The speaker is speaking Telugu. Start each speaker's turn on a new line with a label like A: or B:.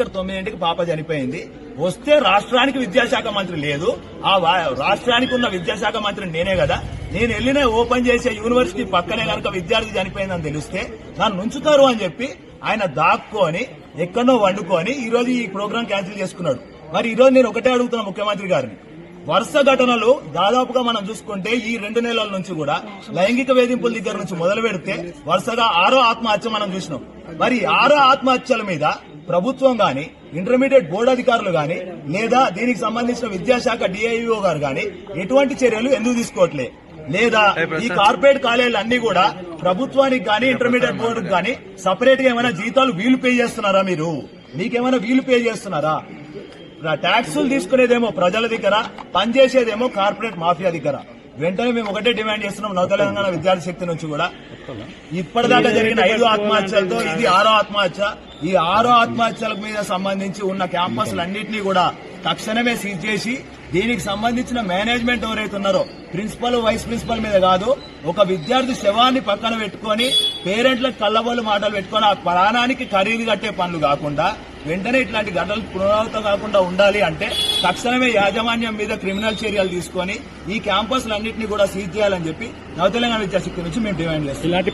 A: ఇక్కడ తొమ్మిదింటికి పాప చనిపోయింది. వస్తే రాష్ట్రానికి విద్యాశాఖ మంత్రి లేదు. ఆ రాష్ట్రానికి ఉన్న విద్యాశాఖ మంత్రి నేనే కదా. నేను వెళ్ళిన ఓపెన్ చేసే యూనివర్సిటీ పక్కనే కనుక విద్యార్థి చనిపోయిందని తెలిస్తే నన్ను ఉంచుతారు అని చెప్పి ఆయన దాక్కొని ఎక్కడో వండుకొని ఈ రోజు ఈ ప్రోగ్రాం క్యాన్సిల్ చేసుకున్నాడు. మరి ఈ రోజు నేను ఒకటే అడుగుతున్నా ముఖ్యమంత్రి గారిని. వరుస ఘటనలు దాదాపుగా మనం చూసుకుంటే ఈ రెండు నెలల నుంచి కూడా లైంగిక వేధింపుల దగ్గర నుంచి మొదలు పెడితే వరుసగా ఆరో ఆత్మహత్య మనం చూసినాం. మరి ఆరో ఆత్మహత్యల మీద ప్రభుత్వం గాని ఇంటర్మీడియట్ బోర్డు అధికారులు గాని లేదా దీనికి సంబంధించిన విద్యాశాఖ డిఐఓ గారు గాని ఎటువంటి చర్యలు ఎందుకు తీసుకోవట్లే? లేదా ఈ కార్పొరేట్ కాలేజీలు అన్ని కూడా ప్రభుత్వానికి గాని ఇంటర్మీడియట్ బోర్డుకి గాని సపరేట్గా ఏమైనా జీతాలు వీలు పే చేస్తున్నారా మీరు? మీకేమైనా వీలు పే చేస్తున్నారా? ట్యాక్సులు తీసుకునేదేమో ప్రజల దగ్గర పనిచేసేదేమో కార్పొరేట్ మాఫియా దగ్గర. వెంటనే మేము ఒకటే డిమాండ్ చేస్తున్నాం నవ తెలంగాణ విద్యార్థి శక్తి నుంచి కూడా. ఇప్పటిదాకా జరిగిన ఐదు ఆత్మహత్యలతో ఇది ఆరో ఆత్మహత్య. ఈ ఆరో ఆత్మహత్యల మీద సంబంధించి ఉన్న క్యాంపస్లన్నింటినీ కూడా తక్షణమే సీజ్ చేసి దీనికి సంబంధించిన మేనేజ్మెంట్ ఎవరైతే ఉన్నారో ప్రిన్సిపల్ వైస్ ప్రిన్సిపల్ మీద కాదు ఒక విద్యార్థి శవాన్ని పక్కన పెట్టుకొని పేరెంట్లకు కళ్ళబోలు మాటలు పెట్టుకొని ఆ ప్రాణానికి ఖరీదు కట్టే పనులు కాకుండా వెంటనే ఇట్లాంటి ఘటనలు పునరావృతం కాకుండా ఉండాలి అంటే తక్షణమే యాజమాన్యం మీద క్రిమినల్ చర్యలు తీసుకొని ఈ క్యాంపస్లన్నింటినీ కూడా సీజ్ చేయాలని చెప్పి నవతెలంగాణ విద్యాశక్తి నుంచి మేము డిమాండ్ చేస్తాం
B: ఇలాంటి